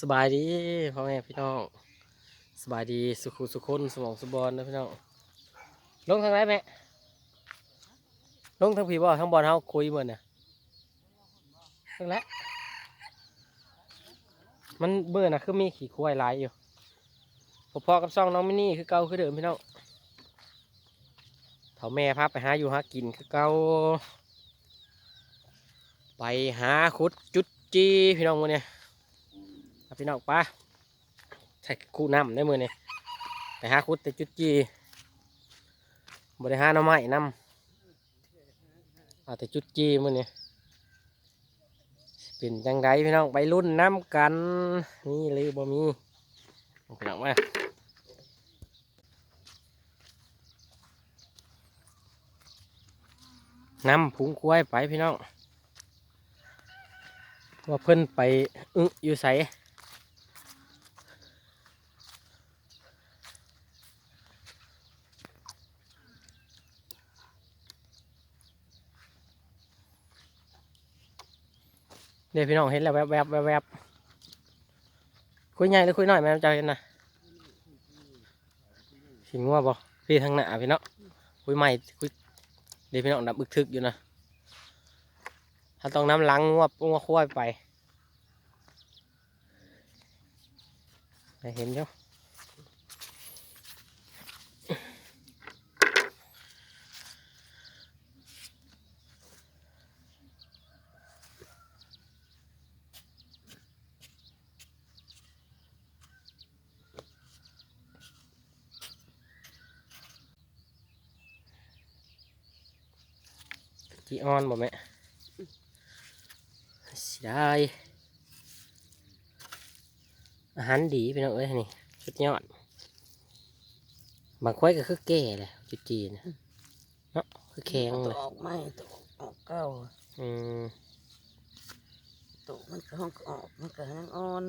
สบายดีพ่อแม่พี่น้องสบายดีสุขุสุคนสมองสุบอลนะพี่น้องลงทางไหนแม่ลงทางผีบ่ทางบอลเฮาคุยเหมือนน่ะทางแล้วมันเบื่อน่ะคือมีขี่ควายหลายอยู่พอๆกับซ่องน้องมินี่คือเก่าคือเดิมพี่น้องเถาแม่พาไปหาอยู่หากินคือเก่าไปหาขุดจุดจีพี่น้องวันนี้ พี่น้องป้าใช้คู่น้ำได้มือนี่ไปหาคุดแต่จุดจีบริหารน้ำไม้น้ำเอาแต่จุดจีมือนี่เป็นจังไดพี่น้องไปรุ่นน้ำกัน นี่เลยบ่มีเอาพี่น้องมาน้ำพุงควยไปพี่น้องว่าเพิ่นไปอึอยู่ใส เดี๋ยวพี่น้องเห็นแล้วแวบแวบแวบแวบคุยใหญ่หรือคุยน้อยแม่เจ้าเห็นนะสิงัวบ่พี่ทางหน้าพี่น้องคุยใหม่คุยเดี๋ยวพี่น้องดับบึกทึกอยู่นะถ้าต้องน้ำล้างงัวงัวควายไปได้เห็นเจ้า จีออนบ่แม่เสียดายอาหารดีพี่น้องเอ้ยนี่สุดยอดบางควายก็คือแก่เลยจุดจีนเนาะคือแข็งตัเลวยออกไม่ตัวออกเก้าอืมตัวมันก็ห้องก็ออกมันก็ยังอ่อน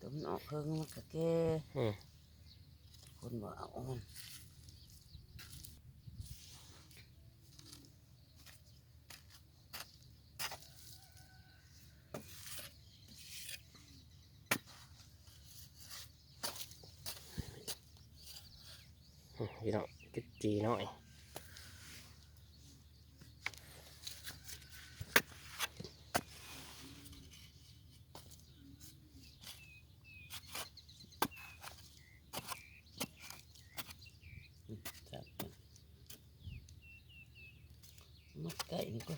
ตัวมันออกเพิ่งมันก็แก่อืมคนบอกเอาอ่อน พี่น้อง จีหน่อยมันไก่นี่ก็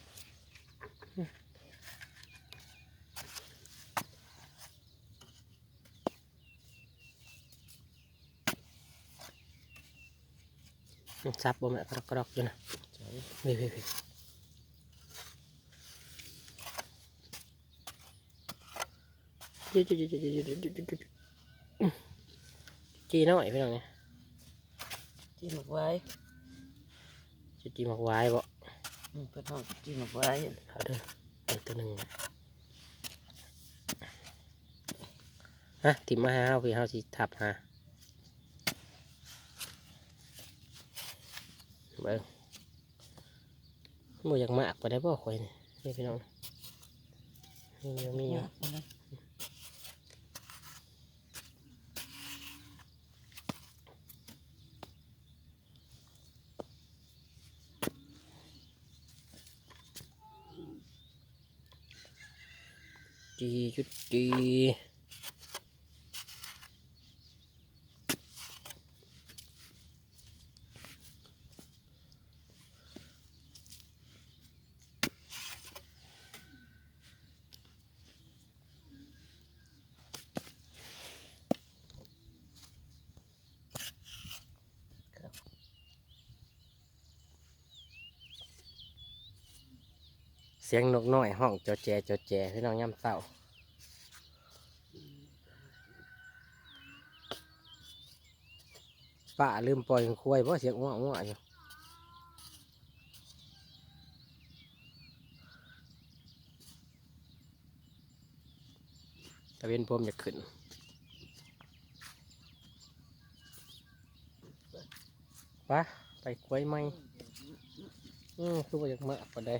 ซับบ่แม่กระดอกกระดอกอยู่นะใช่เฮ้ยเฮ้ยเฮ้ยจุดจุดจุดจุดจุดจุดจุดจุดจีหน่อยพี่น้องเนี่ยที่หมักไว้จุดจีหมักไว้บ่อืมเป็นห้องที่หมักไว้เอาเด้อไอ้ตัวหนึ่งฮะติมมาหาเฮาพี่เฮาสิทับหา เบิ่งบ่อยากมากไปได้บ่ข่อยนี่นี่พี่น้องนี่ยังมีอยู่เนี่ยมันนะจีจุดจี สียงนกน้อยห้องจอแจจอแจพี่น้องย่ำเต้าป้าลืมปล่อยคุยเพราะเสียงอ้วอ้วอยู่ตะเวนพรมจะขึ้นไปะไปควยไหมอืมคือว่าอยากมาปะได้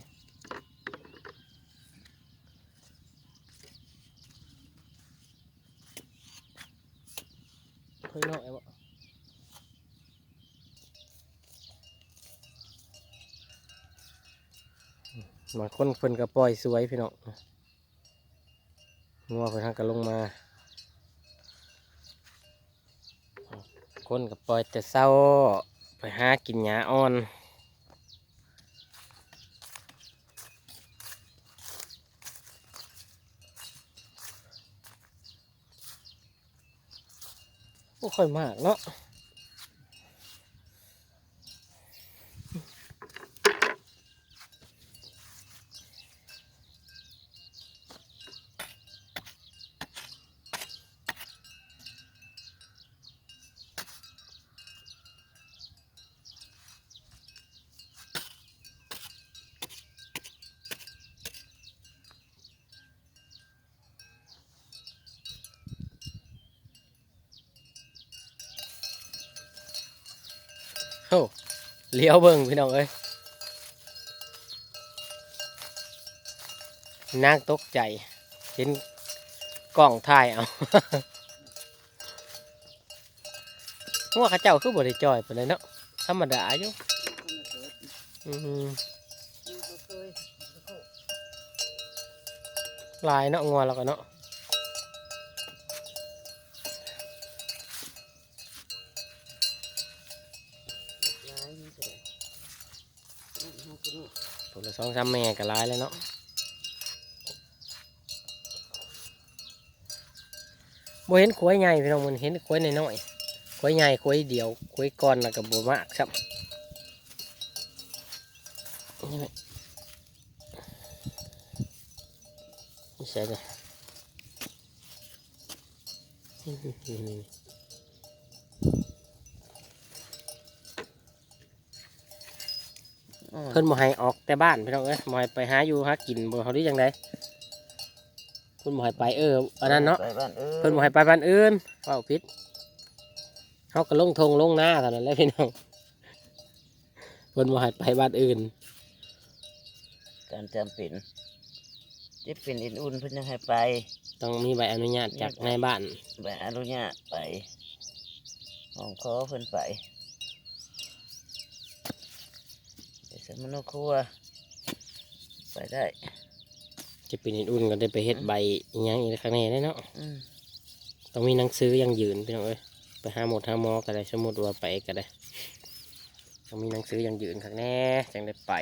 เฮ้ยน้อยบ่บางคนเพิ่นก็ปล่อยสวยพี่น้องงัวเพิ่นทางก็ลงมา คนก็ปล่อยแต่เศร้าไปหากินหญ้าอ่อน บ่ค่อยมากเนาะโอ้ เลี้ยวเบิ่งพี่น้องเอ้ยนางตกใจ เห็นกล้องถ่ายเอาว่าเข้าเจ้าคือบริจอยไปเลยเนาะธรรมดาอยู่ลายเนาะงัวแล้วก็เนาะ องสามแม่ก็ลายแล้วเนาะบ่เห็นขวยใหญ่พี่น้องมันเห็นขวยน้อยๆขวยใหญ่ขวยเดียวขวยก้อนแล้วก็บ่มากครับนี่แหละนี่ใช่เลยนี่ๆ อ่า เพิ่นบ่ให้ออกแต่บ้านพี่น้องเอ้ยบ่ให้ไปหาอยู่หากินบ่เขาดีจังไดเพิ่นบ่ให้ไปเอออันนั้นเนาะไปบ้านเออเพิ่นบ่ให้ไปบ้านอื่นเว้าผิดเฮาก็ลงทงลงหน้าเท่านั้นแหละพี่น้องเพิ่นบ่ให้ไปบ้านอื่น การจำเป็นจะเป็นอินอุ่นเพิ่นยังให้ไปต้องมีใบอนุญาตจากนายบ้าน แบบอนุญาตไปห้องขอเพิ่นไป ไปสมโนครัว ไปได้ จะเป็นอุ่นก็ได้ไปเฮ็ดใบอิหยังอีกข้างในได้เนาะอืมต้องมีหนังสือยังยืนพี่น้องเอ้ยไปหาหมดหาหมอก็ได้สมมุติว่าไปก็ได้ต้องมีหนังสือยังยืนข้างแน่จังได้ไป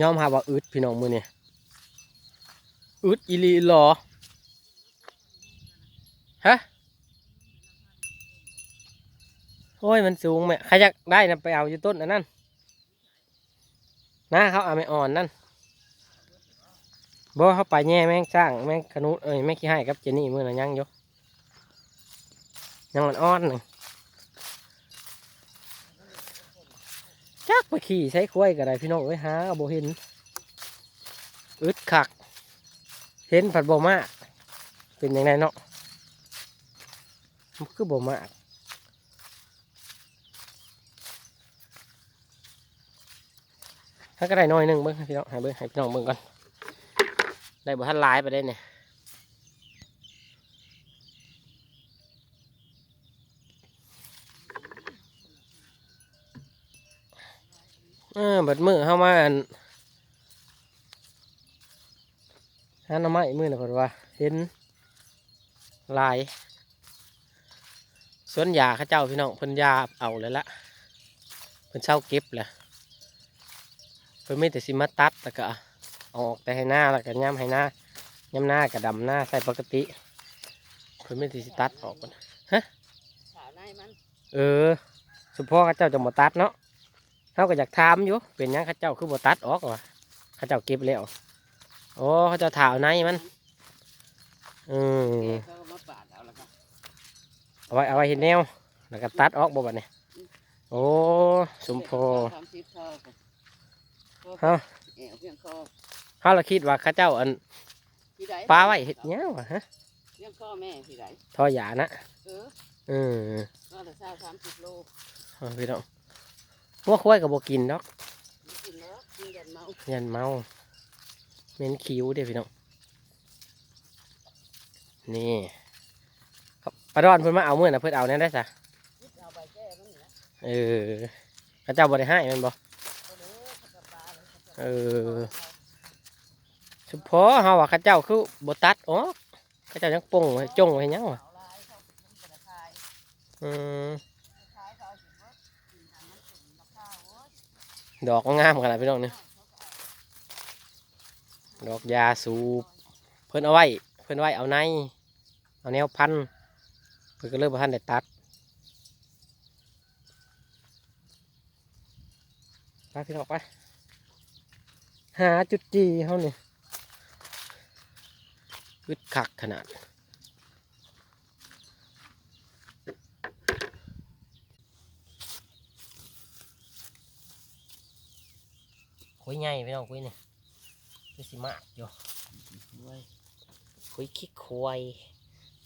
ยอมหาว่าอึดพี่น้องมือเนี่ยอึดอีหลีหรอ ฮะ โอ้ย มันสูงแม่ใครอยากได้นะไปเอาอยู่ต้นอันนั้นนะเขาเอาไม่อ่อนนั่นบ่เขาไปแย่แม่งสร้างแม่งขนุนเอ้ยแม่งขี้ให้กับเจนี่มือน่ะยังอยู่ยังมันอ่อนหนึ่งจักไปขี่ใช้คุ้ยก็ได้พี่น้องเอ้ยหาบ่เห็นอึดคัก เห็นผัดบ่มากเป็นยังไงเนาะ มันคือบ่มากถ้าก็ได้น้อยนึงเบิ้งให้พี่น้องให้เบิ้งให้พี่น้องเบิ้งก่อนได้บ่ทันลายไปได้เนี่ยเออบิดมือเข้ามาอันหาหน่อไม้มือนะเพิ่นว่าเห็นลาย วนยาเข้าเจ้าพี่น้องเพิ่นยาเอาเลยละเพิ่นเช่าเก็บแหละเพิ่นไม่แต่สิมาตัดแล้วก็เอาออกแต่ให้หน้าแล้วก็ย้ำให้หน้าย้ำหน้ากับดำหน้าใส่ปกติเพิ่นไม่แต่สิตัดออกก่อนสาวในมันเออ สุพ่อเข้าเจ้าจะมาตัดเนาะเขาก็อยากถามอยู่เป็นหยังเข้าเจ้าคือบ่ตัดออกวะเข้าเจ้าเก็บแล้วโอ้เขาเจ้าถาวในมันอืม เอาไว้เอาไว้เห็นแนว แล้วก็ตัดออกบ่บัดนี้โอ้สมพอทำซิปคอก็เฮาเอวเพียงคอเฮาละคิดว่าเข้าเจ้าอันพี่ใดปลาไว้เห็ดหยังวะฮะเพียงคอแม่พี่ใดทอยานะเออเออก็แต่เช้าสามสิบโลเอาพี่น้องหัวควายก็บ่กินดอกไม่กินแล้วกินแต่เมายันเมาเม้นคิ้วเด้พี่น้องนี่ครับปลา ดอนเพิ่นมาเอาเมื่อนะเพิ่นเอาแน่ได้จ้ะเอาไปแก้มันนี่นะเออพระเจ้าบ่ได้ให้แมันบ่เอาเลยเขาจะปลาเลยเขาจะเออเฉพาะเฮาว่าเขาเจ้าคือบ่ตัดอ๋อเข้าเจ้ายังปงไว้จงไว้หยังวะอืมขายเขาเอาสิว่ากินทำมันเป็นดอกงามขนาดพี่น้องนี่ดอกยาสูบเพิ่นเอาไว้ เพิ่นไว้เอาใน เอาแนวพัน เพิ่นก็เริ่มบ่ทันได้ตัดไปพี่น้องไปหาจุดจีเฮาเนี่ยคึดคักขนาดคุยไงพี่น้องคุยนี่คือสิมากอยู่คุยขี้ควาย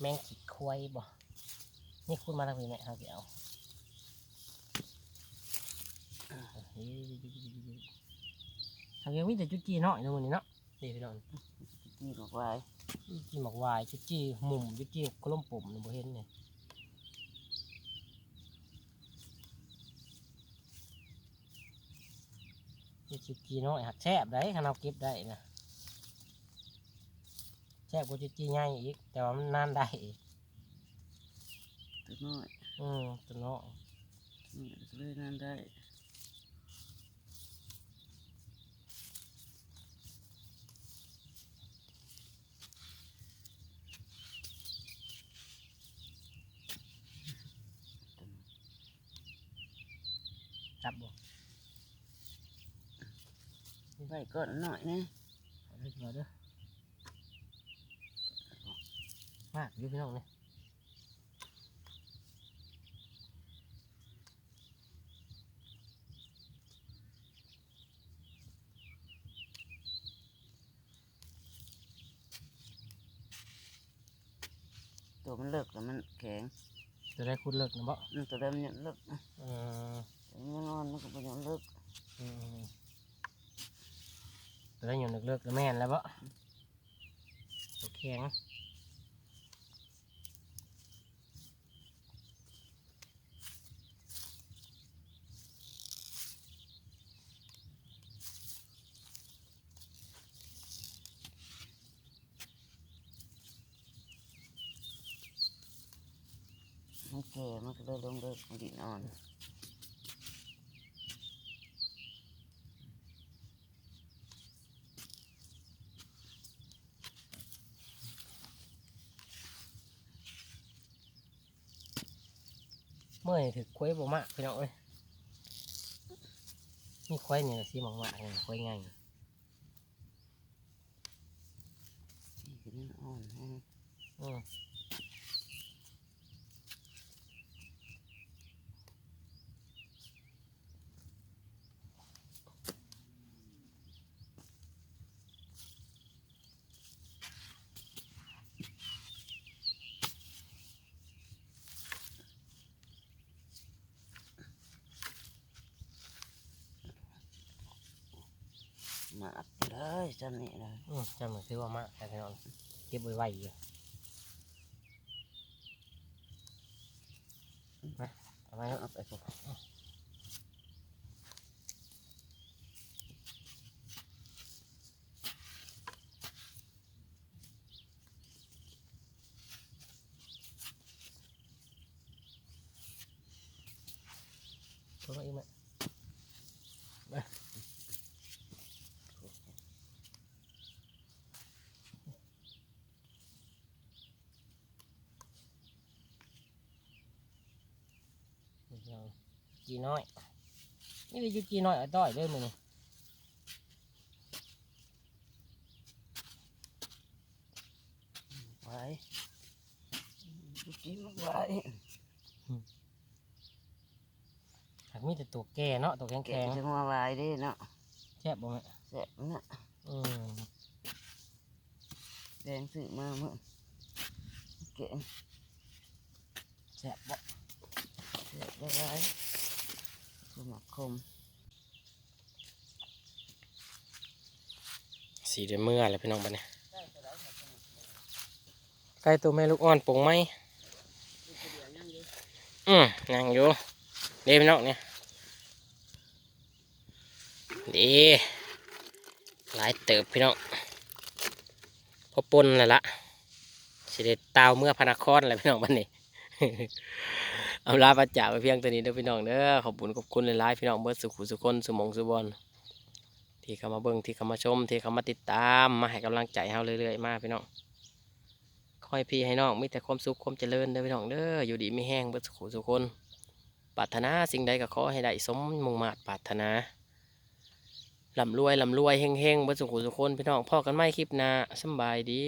แมงขี้ควายบ่ นี่คุณมาทางนี้ไหมครับพี่เอาทางยังมีแต่จุดจีเนาะในวันนี้เนาะนี่พี่น้องนี่บอกไว้จุดจีหมอกวายจุดจีหมุมจุดจีกล้มปุ่มนี่บ่เห็นเนี่ยนี่จุดจีเนาะหักแซบได้ขนาดเก็บได้นะแซบกว่าจุดจีใหญ่อีกแต่ว่ามันนานได้อีก ตัวน้อยอืมตัวเนาะนี่เลยนั่นได้จับบ่ไว้ก่อนหน่อยนะเอาเด้อเอาเด้อมากอยู่พี่น้องเนี่ย ตัวมันเลิกแล้วมันแข็งจะได้คุณเลิกนะบ่อืมตัวเดิมเนี่ยเลิกนะเออตัวนี้นอนมันก็บ่ยังเลิกอืมจะได้อยู่นึกเลิกแล้วแม่นแล้วบ่ตัวแข็ง มันแก่มันก็เลยลงเลิกมันดินอ่อนเมื่อยถือควยบ่มากพี่น้องเอ้ยนี่ควยนี่สิหมองมากนี่ควยไงนี่คือดินอ่อนแห้งอืม มาอัดเลย จำนี่เลยอืมจำหนังสือว่ามากแต่พี่น้องเก็บไว้ไว้อยู่มาเอาไปเอาไปพวกตัวอีกไหม จีน้อย นี่เป็นยูจีน้อยเอาต้อยเลยมึงนี่ไว้ดูกินมันไว้หากมีแต่ตัวแก่เนาะตัวแข็งแกะแข็งจะมาไว้เด้เนาะแซ่บบ่แม่แสบน่ะอืมแดงสื่อมาเมื่อแกะแซ่บบ่ แสบได้ไว้สมัครคมสีเดือเมื่อแล้วพี่น้องบัดนี้ไก่ตัวแม่ลูกอ่อนปงไหมอืมยังอยู่เด้พี่น้องเนี่ยดีหลายเติบพี่น้องพอปนแล้วละสิเด็ดตาวเมื่อพระนครอะไรพี่น้องบัดนี้ เอาลาประจาไปเพียงตัวนี้เด้อพี่น้องเด้อขอบคุณขอบคุณหลายๆพี่น้องเบิร์ดสุขุสุคนสุมงสุบอลที่เข้ามาเบิ่งที่เข้ามาชม ที่เข้ามาติดตามมาให้กำลังใจเฮาเรื่อยๆมาพี่น้องคอยพี่ให้น้องมีแต่ความสุขความเจริญเด้อพี่น้องเด้ออยู่ดีไม่แห้งเบิร์ดสุขุสุคนปรารถนาสิ่งใดก็ขอให้ได้สมมุ่งมาตรปรารถนาลำรวยลำรวยเฮงๆเบิร์ดสุขุสุคนพี่น้องพ่อกันไม่คลิปหน้าสบายดี